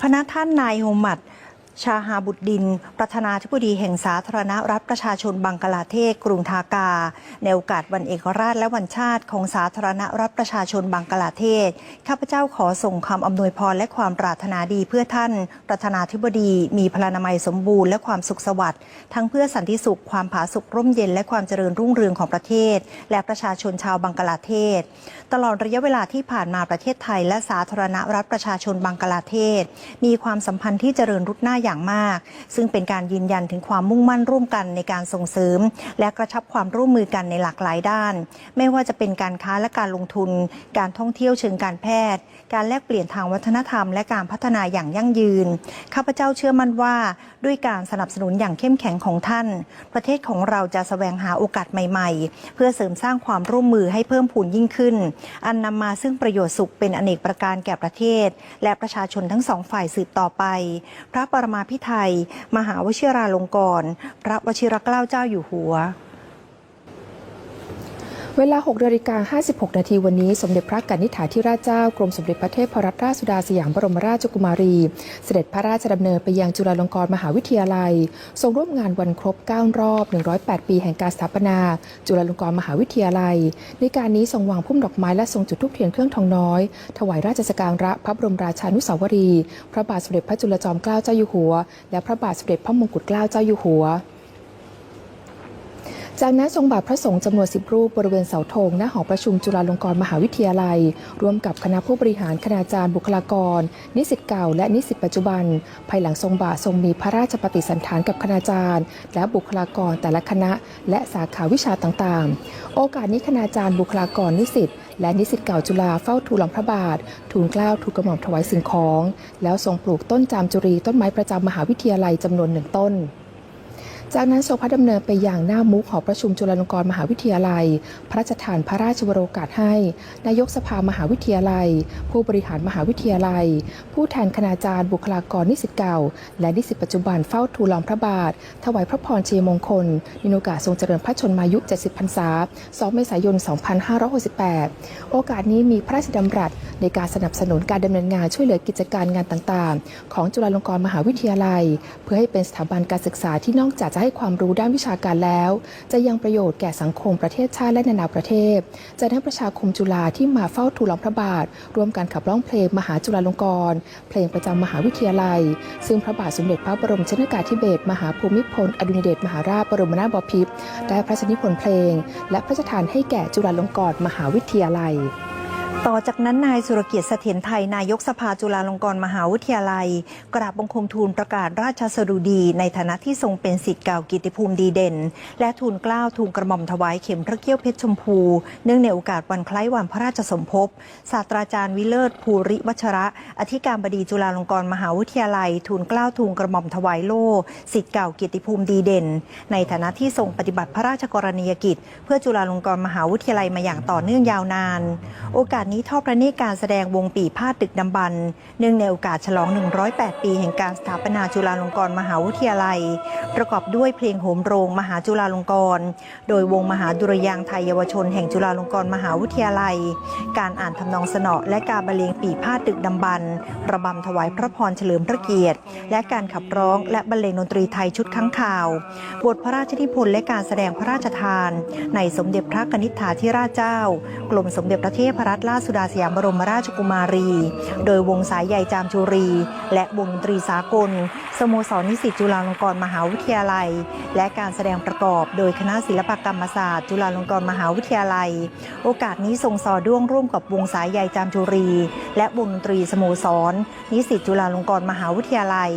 พระท่านนายโฮมัด ชาฮาบุดดิน ประธานาธิบดีแห่งสาธารณรัฐประชาชนบังกลาเทศกรุงทากา ในโอกาสวันเอกราชและวันชาติของสาธารณรัฐประชาชนบังกลาเทศ ข้าพเจ้าขอส่งคำอำนวยพรและความปรารถนาดีเพื่อท่าน ประธานาธิบดี มีพลานามัยสมบูรณ์และความสุขสวัสดิ์ทั้งเพื่อสันติสุขความผาสุกร่มเย็นและความเจริญรุ่งเรืองของประเทศ และประชาชนชาวบังกลาเทศ ตลอดระยะเวลาที่ผ่านมาประเทศไทย และสาธารณรัฐประชาชนบังกลาเทศ มีความสัมพันธ์ที่เจริญรุดหน้าอย่างมาก ซึ่งเป็นการยืนยันถึงความมุ่งมั่นร่วมกันในการส่งเสริม และกระชับความร่วมมือกันในหลากหลายด้าน ไม่ว่าจะเป็นการค้าและการลงทุน การท่องเที่ยวเชิงการแพทย์ การแลกเปลี่ยนทางวัฒนธรรม และการพัฒนาอย่างยั่งยืน ข้าพเจ้าเชื่อมั่นว่า ด้วยการสนับสนุนอย่างเข้มแข็งของท่าน ประเทศของเราจะแสวงหาโอกาสใหม่ ๆ เพื่อเสริมสร้างความร่วมมือให้เพิ่มพูนยิ่งขึ้น อันนำมาซึ่งประโยชน์สุขเป็นอเนกประการแก่ประเทศ และประชาชนทั้งสองฝ่ายสืบต่อไป พระปรมาพิไทย มหาวชิราลงกรณ์พระวชิรเกล้าเจ้าอยู่หัว เวลา6นาฬิกา56 นาทีวันนี้ สมเด็จพระกนิษฐาธิราชเจ้ากรมสมเด็จพระเทพรัตนราชสุดาสยามบรมราชกุมารี เสด็จพระราชดำเนินไปยังจุฬาลงกรณ์มหาวิทยาลัย ทรงร่วมงานวันครบ 9 รอบ 108 ปีแห่งการสถาปนา จุฬาลงกรณ์มหาวิทยาลัย ในการนี้ทรงวางพุ่มดอกไม้และทรงจุดธูปเทียนเครื่องทองน้อย ถวายราชสกการะพระบรมราชานุสาวรีย์พระบาทสมเด็จพระจุลจอมเกล้าเจ้าอยู่หัว และพระบาทสมเด็จพระมงกุฎเกล้าเจ้าอยู่หัว จากนั้นทรงบาทพระสงฆ์จำนวน10รูปบริเวณเสาธงหน้าหอประชุมจุฬาลงกรณ์มหาวิทยาลัย ร่วมกับคณะผู้บริหารคณาจารย์บุคลากร นิสิตเก่าและนิสิตปัจจุบัน ภายหลังทรงบาททรงมีพระราชปฏิสันถานกับคณาจารย์ และบุคลากรแต่ละคณะ และสาขาวิชาต่างๆ โอกาสนี้คณาจารย์บุคลากรนิสิตและนิสิตเก่าจุฬาเฝ้าทูลลำพระบาท ทูลเกล้าทูลกระหม่อมถวายสิ่งของ แล้วทรงปลูกต้นจามจุรีต้นไม้ประจำมหาวิทยาลัยจำนวนหนึ่งต้น จากนั้นทรงพระดำเนินไปอย่างหน้ามุกหอประชุมจุฬาลงกรณ์มหาวิทยาลัย พระราชทานพระราชวโรกาสให้ นายกสภามหาวิทยาลัย ผู้บริหารมหาวิทยาลัย ผู้แทนคณาจารย์บุคลากรนิสิตเก่า และนิสิตปัจจุบันเฝ้าทูลลอมพระบาท ถวายพระพรเชียมงคลในโอกาสทรงเจริญพระชนมายุ 70 พรรษา 2 เมษายน 2568 โอกาสนี้มีพระราชดำรัสในการสนับสนุนการดำเนินงานช่วยเหลือกิจการงานต่างๆ ของจุฬาลงกรณ์มหาวิทยาลัย เพื่อให้เป็นสถาบันการศึกษาที่นอกจากจะให้ความรู้ด้านวิชาการแล้ว จะยังประโยชน์แก่สังคมประเทศชาติและนานาประเทศ จะให้ประชาคมจุฬาที่มาเฝ้าทูลล้อมพระบาท ร่วมกันขับร้องเพลงมหาจุฬาลงกรณ์เพลงประจำมหาวิทยาลัย ซึ่งพระบาทสมเด็จพระบรมชนกาธิเบศรมหาภูมิพลอดุลยเดชมหาราชบรมนาถบพิตรได้พระราชนิพนธ์เพลง และพระราชทานให้แก่จุฬาลงกรณ์มหาวิทยาลัย ต่อจากนั้นนายสุรเกียรติเสถียรไทย นายกสภาจุฬาลงกรณ์มหาวิทยาลัย กราบบังคมทูลประกาศราชสดุดีในฐานะที่ทรงเป็นสิทธิ์เก่ากิติภูมิดีเด่น และทูลเกล้าทูลกระหม่อมถวายเข็มพระเกี้ยวเพชรชมพู เนื่องในโอกาสวันคล้ายวันพระราชสมภพศาสตราจารย์วิเลิศภูริวัชระ อธิการบดีจุฬาลงกรณ์มหาวิทยาลัย ทูลเกล้าทูลกระหม่อมถวายโล่สิทธิ์เก่ากิตติภูมิดีเด่น ในฐานะที่ทรงปฏิบัติพระราชกรณียกิจ เพื่อจุฬาลงกรณ์มหาวิทยาลัยมาอย่างต่อเนื่องยาวนาน โอกาสนี้ทอดพระเนตรการแสดงวงปีพาดดึกดำบรรเนื่องในโอกาสฉลอง 108 ปีแห่งการสถาปนาจุฬาลงกรณ์มหาวิทยาลัย ประกอบด้วยเพลงโหมโรงมหาจุฬาลงกรณ์โดยวงมหาดุรยางไทยเยาวชนแห่งจุฬาลงกรณ์มหาวิทยาลัย การอ่านทำนองสนอและการบรรเลงปีพาดดึกดำบรรระบำถวายพระพรเฉลิมพระเกียรติ และการขับร้องและบรรเลงดนตรีไทยชุดค้างข่าว บทพระราชนิพนธ์และการแสดงพระราชทาน ในสมเด็จพระกนิษฐาธิราชเจ้า กรมสมเด็จพระเทพรัตนราชสุดาสยามบรมราชกุมารี โดยวงสายใหญ่จามจุรี และวงดนตรีสากล สโมสรนิสิตจุฬาลงกรณ์มหาวิทยาลัย และการแสดงประกอบโดยคณะศิลปกรรมศาสตร์ จุฬาลงกรณ์มหาวิทยาลัย โอกาสนี้ทรงซอด้วงร่วมกับวงสายใหญ่จามจุรี และวงดนตรีสโมสรนิสิตจุฬาลงกรณ์มหาวิทยาลัย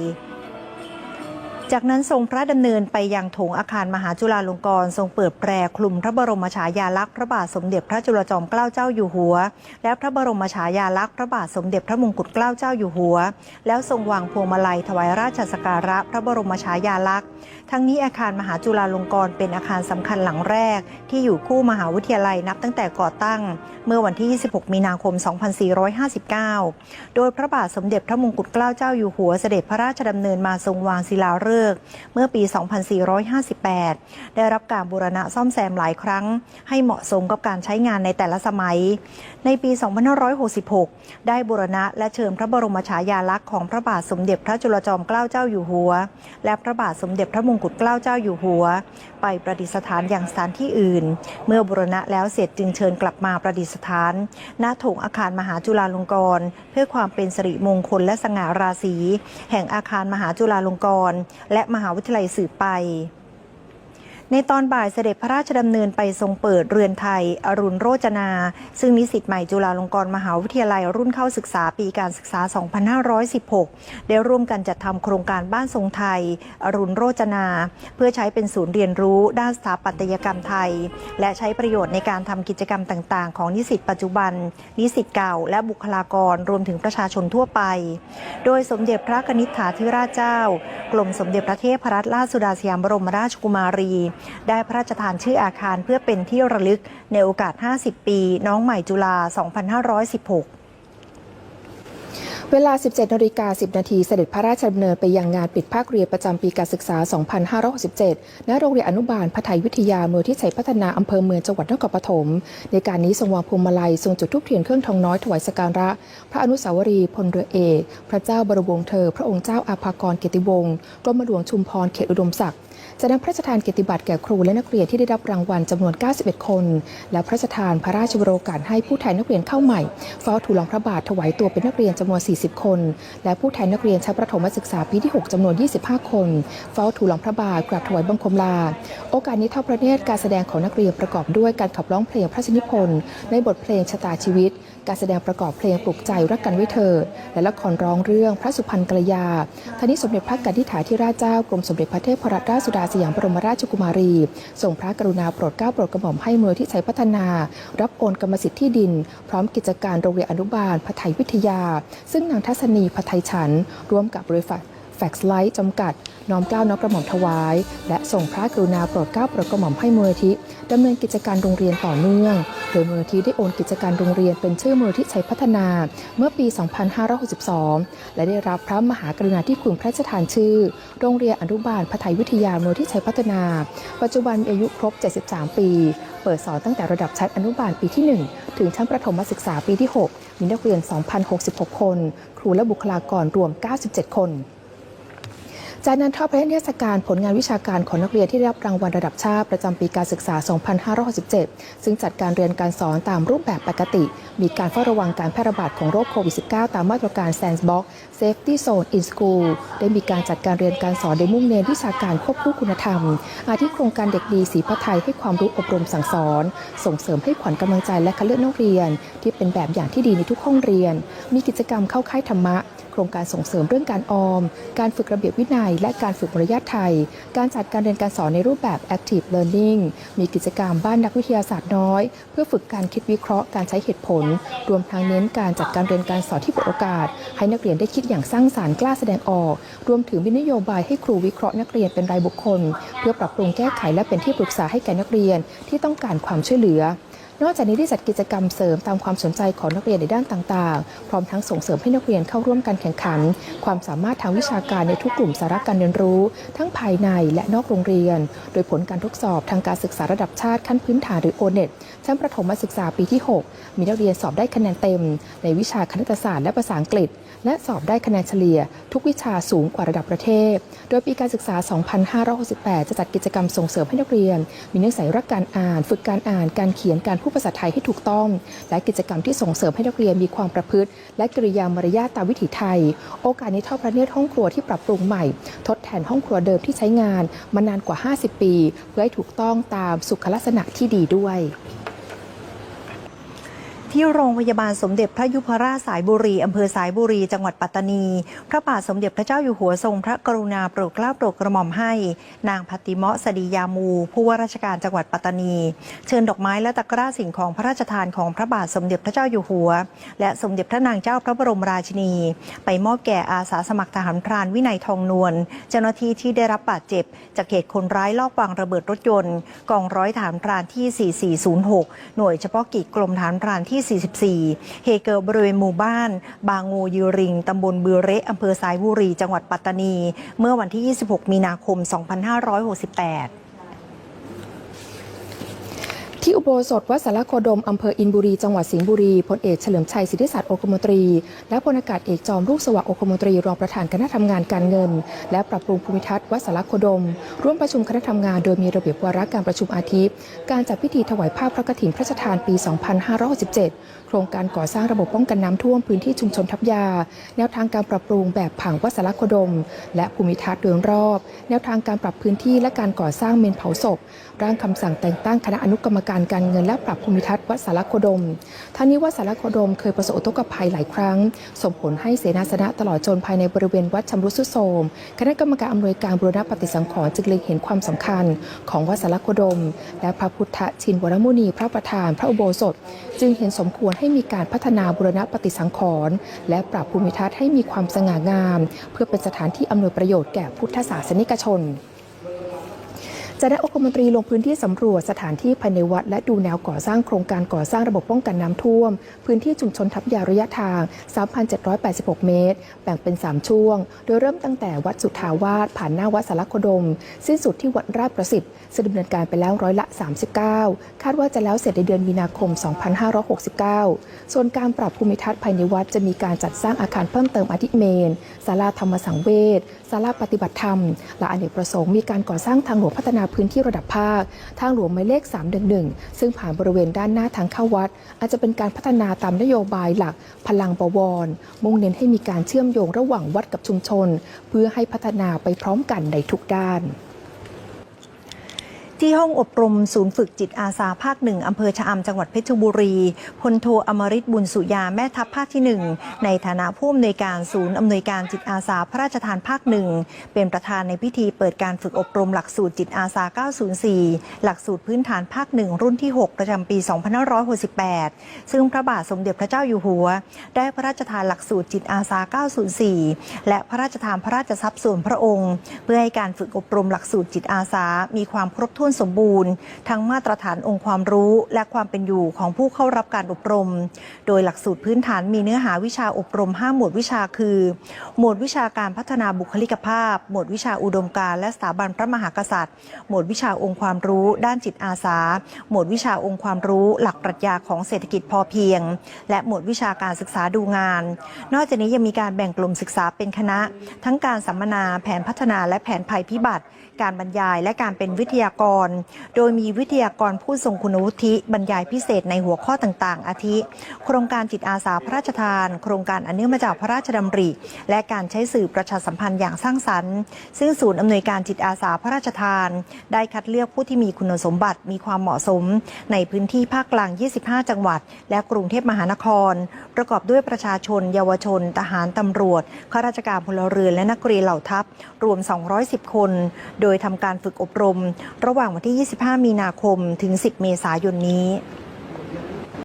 จากนั้นทรงพระดำเนินไปยังโถงอาคารมหาจุฬาลงกรณ์ทรงเปิดแปรคลุมพระบรมฉายาลักษณ์พระบาทสมเด็จพระจุลจอมเกล้าเจ้าอยู่หัว และพระบรมฉายาลักษณ์พระบาทสมเด็จพระมงกุฎเกล้าเจ้าอยู่หัว แล้วทรงวางพวงมาลัยถวายราชสักการะพระบรมฉายาลักษณ์ ทั้งนี้อาคารมหาจุฬาลงกรณ์เป็นอาคารสำคัญหลังแรก ที่อยู่คู่มหาวิทยาลัยนับตั้งแต่ก่อตั้ง เมื่อวันที่ 26 มีนาคม 2459 โดยพระบาทสมเด็จพระมงกุฎเกล้าเจ้าอยู่หัวเสด็จพระราชดำเนินมาทรงวางศิลาฤกษลิก เมื่อปี 2458 ได้รับการบูรณะซ่อมแซมหลายครั้ง ให้เหมาะสมกับการใช้งานในแต่ละสมัย ในปี 2566 ได้บูรณะและเชิญพระบรมฉายาลักษณ์ของพระบาทสมเด็จพระจุลจอมเกล้าเจ้าอยู่หัว และพระบาทสมเด็จพระมงกุฎเกล้าเจ้าอยู่หัว ไปประดิษฐานอย่างสถานที่อื่น เมื่อบูรณะแล้วเสร็จจึงเชิญกลับมาประดิษฐานณโถงอาคารมหาจุฬาลงกรณ์เพื่อความเป็นสิริมงคลและสง่าราศี แห่งอาคารมหาจุฬาลงกรณ์และมหาวิทยาลัยสืบไป ในตอนบ่ายเสด็จพระราชดำเนินไปทรงเปิดเรือนไทย อรุณโรจนา ซึ่งนิสิตใหม่จุฬาลงกรณ์มหาวิทยาลัยรุ่นเข้าศึกษาปีการศึกษา 2516 ได้ร่วมกันจัดทำโครงการบ้านทรงไทย อรุณโรจนา เพื่อใช้เป็นศูนย์เรียนรู้ด้านสถาปัตยกรรมไทย และใช้ประโยชน์ในการทำกิจกรรมต่าง ๆ ของนิสิตปัจจุบัน นิสิตเก่า และบุคลากรรวมถึงประชาชนทั่วไป โดยสมเด็จพระนิษฐาธิราชเจ้า กรมสมเด็จพระเทพรัตนราชสุดาสยามบรมราชกุมารี ได้พระราชทานชื่ออาคารเพื่อเป็นที่ระลึกในโอกาส 50 ปี น้องใหม่จุฬา 2516 เวลา 17นาฬิกา10 นาทีเสด็จพระราชดำเนินไปยังงานปิดภาคเรียนประจำปีการศึกษา 2567 ณ โรงเรียนอนุบาลพไทยวิทยาเมืองที่ชัยพัฒนาอำเภอเมืองจังหวัดนครปฐม ในการนี้ทรงวางพวงมาลัยทรงจุดธูปเทียนเครื่องทองน้อยถวายสักการะ พระอนุสาวรีย์พลเรือเอก พระเจ้าบรมวงศ์เธอ พระองค์เจ้าอาภากรเกติวงศ์ กรมหลวงชุมพรเขตอุดมศักดิ์ จะนำพระราชทานเกียรติบัตรแก่ครูและนักเรียนที่ได้รับรางวัลจำนวน 91 คน และพระราชทานพระราชวโรกาสให้ผู้แทนนักเรียนเข้าใหม่เฝ้าทูลรองพระบาทถวายตัวเป็นนักเรียนจำนวน 40 คน และผู้แทนนักเรียนชั้นประถมศึกษาปีที่ 6จำนวน 25 คนเฝ้าทูลรองพระบาทกราบถวายบังคมลา โอกาสนี้เท่าพระเนตรการแสดงของนักเรียนประกอบด้วยการขับร้องเพลงพระราชนิพนธ์ในบทเพลงชะตาชีวิต การแสดงประกอบเพลงปลุกใจรักกันไว้เถิดและละครร้องเรื่องพระสุพรรณกัลยาทานี้สมเด็จพระกัณฑิฐาธิราชเจ้ากรมสมเด็จพระเทพรัตนราชสุดาสยามบรมราชกุมารีทรงพระกรุณาโปรดเกล้าโปรดกระหม่อมให้เมืองที่ใช้พัฒนา รับโอนกรรมสิทธิ์ที่ดิน พร้อมกิจการโรงเรียนอนุบาลพไทยวิทยา ซึ่งนางทัศนีพไทยฉันร่วมกับบริษัท แฟกซ์ไลท์จำกัด น้อมเกล้าน้อมกระหม่อมถวาย และส่งพระกรุณาโปรดเกล้าโปรดกระหม่อมให้มูลนิธิดำเนินกิจการโรงเรียนต่อเนื่อง โดยมูลนิธิได้โอนกิจการโรงเรียนเป็นชื่อมูลนิธิชัยพัฒนา เมื่อปี 2562 และได้รับพระมหากรุณาธิคุณพระราชทานชื่อ โรงเรียนอนุบาลพไทยวิทยามูลนิธิชัยพัฒนา ปัจจุบันมีอายุครบ 73 ปี เปิดสอนตั้งแต่ระดับชั้นอนุบาลปีที่ 1 ถึงชั้นประถมศึกษาปีที่ 6 มีนักเรียน 2,066 คน ครูและบุคลากรรวม 97 คน จากนั้นทอดพระเทศกาลผลงานวิชาการของนักเรียนที่ได้รับรางวัลระดับชาติประจำปีการศึกษา 2567 ซึ่งจัดการเรียนการสอนตามรูปแบบปกติ มีการเฝ้าระวังการแพร่ระบาดของโรคโควิด -19 ตามมาตรการ Sandbox Safety Zone in School ได้มีการจัดการเรียนการสอนโดยมุ่งเน้นวิชาการควบคู่คุณธรรม อาทิโครงการเด็กดีสีพระไทยให้ความรู้อบรมสั่งสอน ส่งเสริมให้ขวัญกำลังใจและคัดเลือกนักเรียน ที่เป็นแบบอย่างที่ดีในทุกห้องเรียน มีกิจกรรมเข้าค่ายธรรมะโครงการส่งเสริมเรื่องการออม การฝึกระเบียบวินัย และการฝึกมารยาทไทย การจัดการเรียนการสอนในรูปแบบ Active Learning มีกิจกรรมบ้านนักวิทยาศาสตร์น้อย เพื่อฝึกการคิดวิเคราะห์การใช้เหตุผล รวมทั้งเน้นการจัดการเรียนการสอนที่เปิดโอกาส ให้นักเรียนได้คิดอย่างสร้างสารรค์กล้าแสดงออก รวมถึงมีนโยบายให้ครูวิเคราะห์นักเรียนเป็นรายบุคคล เพื่อปรับปรุงแก้ไขและเป็นที่ปรึกษาให้แก่นักเรียนที่ต้องการความช่วยเหลือ นอกจากนี้ได้จัดกิจกรรมเสริมตามความสนใจของนักเรียนในด้านต่างๆ พร้อมทั้งส่งเสริมให้นักเรียนเข้าร่วมการแข่งขัน ความสามารถทางวิชาการในทุกกลุ่มสาระการเรียนรู้ ทั้งภายในและนอกโรงเรียน โดยผลการทดสอบทางการศึกษาระดับชาติขั้นพื้นฐานหรือโอเน็ต ชั้นประถมศึกษาปีที่ 6 มีนักเรียนสอบได้คะแนนเต็ม ในวิชาคณิตศาสตร์และภาษาอังกฤษ และสอบได้คะแนนเฉลี่ย ทุกวิชาสูงกว่าระดับประเทศ โดยปีการศึกษา 2568 จะจัดกิจกรรมส่งเสริมให้นักเรียน มีนิสัยรักการอ่าน ฝึกการอ่าน การเขียน การพูดภาษาไทยให้ถูกต้อง และกิจกรรมที่ส่งเสริมให้นักเรียนมีความประพฤติ และกริยามารยาทตามวิถีไทย โอกาสนี้ทอดพระเนตรห้องครัวที่ปรับปรุงใหม่ ทดแทนห้องครัวเดิมที่ใช้งานมานานกว่า 50 ปี เพื่อให้ถูกต้องตามสุขลักษณะที่ดีด้วย ที่โรงพยาบาลสมเด็จพระยุพราชสายบุรีอำเภอสายบุรี จังหวัดปัตตานี พระบาทสมเด็จพระเจ้าอยู่หัวทรงพระกรุณาโปรดเกล้าโปรดกระหม่อมให้ นางพัติเมาะสดียามู ผู้ว่าราชการจังหวัดปัตตานี เชิญดอกไม้และตะกร้าสิ่งของพระราชทานของพระบาทสมเด็จพระเจ้าอยู่หัว และสมเด็จพระนางเจ้าพระบรมราชินี ไปมอบแก่อาสาสมัครทหารพรานวินัยทองนวลเจ้าหน้าที่ที่ได้รับบาดเจ็บ จากเหตุคนร้ายลอบวางระเบิดรถยนต์ กองร้อยฐานพรานที่ 4406 หน่วยเฉพาะกิจกรมฐานพรานที่44 เหตุเกิดบริเวณหมู่บ้าน บางงูยูริง ตำบลบือเระอำเภอสายบุรี จังหวัดปัตตานี เมื่อวันที่ 26 มีนาคม 2568 ที่อุโบสถวัดสารโคดม อำเภออินบุรี จังหวัดสิงห์บุรี พลเอกเฉลิมชัยสิทธิศาสตร์โอคมนตรี และพลอากาศเอกจอมลูกสวัสดิ์โอคมนตรี รองประธานคณะทำงานการเงิน และปรับปรุงภูมิทัศน์วัดสารโคดม ร่วมประชุมคณะทำงานโดยมีระเบียบวาระการประชุมอาทิตย์ การจัดพิธีถวายภาพพระกฐินพระราชทานปี 2567 โครงการก่อสร้างระบบป้องกันน้ำท่วมพื้นที่ชุมชนทับยา แนวทางการปรับปรุงแบบผังวัดสารโคดม และภูมิทัศน์โดยรอบ แนวทางการปรับพื้นที่และการก่อสร้างเมนเผาศพ ร่างคำสั่งแต่งตั้งคณะอนุกรรมการการเงินและปรับภูมิทัศน์วัดสารโคดมท่านี้วัดสารโคดมเคยประสบอุทกภัยหลายครั้ง ส่งผลให้เสนาสนะตลอดจนภายในบริเวณวัดชำรุดทรุดโทรมคณะกรรมการอำนวยการบูรณปฏิสังขรณ์จึงเล็งเห็นความสำคัญ ของวัดสารโคดม และพระพุทธชินวรมุนีพระประธาน พระอุโบสถ จึงเห็นสมควรให้มีการพัฒนาบูรณปฏิสังขรณ์และปรับภูมิทัศน์ให้มีความสง่างาม เพื่อเป็นสถานที่อำนวยประโยชน์แก่พุทธศาสนิกชน จะได้องคมนตรีลงพื้นที่สำรวจสถานที่ภายในวัด และดูแนวก่อสร้างโครงการก่อสร้างระบบป้องกันน้ำท่วม พื้นที่ชุมชนทับยาระยะทาง 3,786 เมตร แบ่งเป็น 3 ช่วง โดยเริ่มตั้งแต่วัดสุทธาวาสผ่านหน้าวัดสารคดม สิ้นสุดที่วัดราชประสิทธิ์ซึ่งดำเนินการไปแล้วร้อยละ 39 คาดว่าจะแล้วเสร็จในเดือนมีนาคม 2569 ส่วนการปรับภูมิทัศน์ภายในวัดจะมีการจัดสร้างอาคารเพิ่มเติมอาทิเมนศาลาธรรมสังเวชศาลาปฏิบัติธรรมและอเนกประสงค์มีการก่อสร้างทางหลวงพัฒนาพื้นที่ระดับภาค ทางหลวงหมายเลข 311 ซึ่งผ่านบริเวณด้านหน้าทางเข้าวัด อาจจะเป็นการพัฒนาตามนโยบายหลักพลังบวร มุ่งเน้นให้มีการเชื่อมโยงระหว่างวัดกับชุมชน เพื่อให้พัฒนาไปพร้อมกันในทุกด้าน ที่ห้องอบรมศูนย์ฝึกจิตอาสาภาคหนึ่งอำเภอชะอำจังหวัดเพชรบุรีพลโทอมริตบุญสุยาแม่ทัพภาคที่หนึ่งในฐานะผู้อำนวยการศูนย์อำนวยการจิตอาสาพระราชทานภาคหนึ่งเป็นประธานในพิธีเปิดการฝึกอบรมหลักสูตรจิตอาสา 904 หลักสูตรพื้นฐานภาคหนึ่งรุ่นที่ 6 ประจำปี 2568 ซึ่งพระบาทสมเด็จพระเจ้าอยู่หัว ได้พระราชทานหลักสูตรจิตอาสา 904 และพระราชทานพระราชทรัพย์ส่วนพระองค์ เพื่อให้การฝึกอบรมหลักสูตรจิตอาสา มีความครบถ้วนสมบูรณ์ ทั้งมาตรฐานองค์ความรู้และความเป็นอยู่ของผู้เข้ารับการอบรม โดยหลักสูตรพื้นฐานมีเนื้อหาวิชาอบรม 5 หมวดวิชาคือ หมวดวิชาการพัฒนาบุคลิกภาพ หมวดวิชาอุดมการและสถาบันพระมหากษัตริย์ หมวดวิชาองค์ความรู้ ด้านจิตอาสา หมวดวิชาองค์ความรู้ หลักปรัชญาของเศรษฐกิจพอเพียง และหมวดวิชาการศึกษาดูงาน นอกจากนี้ยังมีการแบ่งกลุ่มศึกษาเป็นคณะ ทั้งการสัมมนาแผนพัฒนาและแผนภัยพิบัติ การบรรยายและการเป็นวิทยากรร โดยมีวิทยากรผู้ทรงคุณวุฒิบรรยายพิเศษในหัวข้อต่างๆ อาทิ โครงการจิตอาสาพระราชทาน โครงการอันเนื่องมาจากพระราชดำริ และการใช้สื่อประชาสัมพันธ์อย่างสร้างสรรค์ ซึ่งศูนย์อำนวยการจิตอาสาพระราชทาน ได้คัดเลือกผู้ที่มีคุณสมบัติมีความเหมาะสม ในพื้นที่ภาคกลาง 25 จังหวัด และกรุงเทพมหานคร ประกอบด้วยประชาชน เยาวชน ทหารตำรวจข้าราชการพลเรือนและนักเรียนเหล่าทัพ รวม 210 คน โดยทำการฝึกอบรม ระหว่างวันที่ 25 มีนาคมถึง 10 เมษายนนี้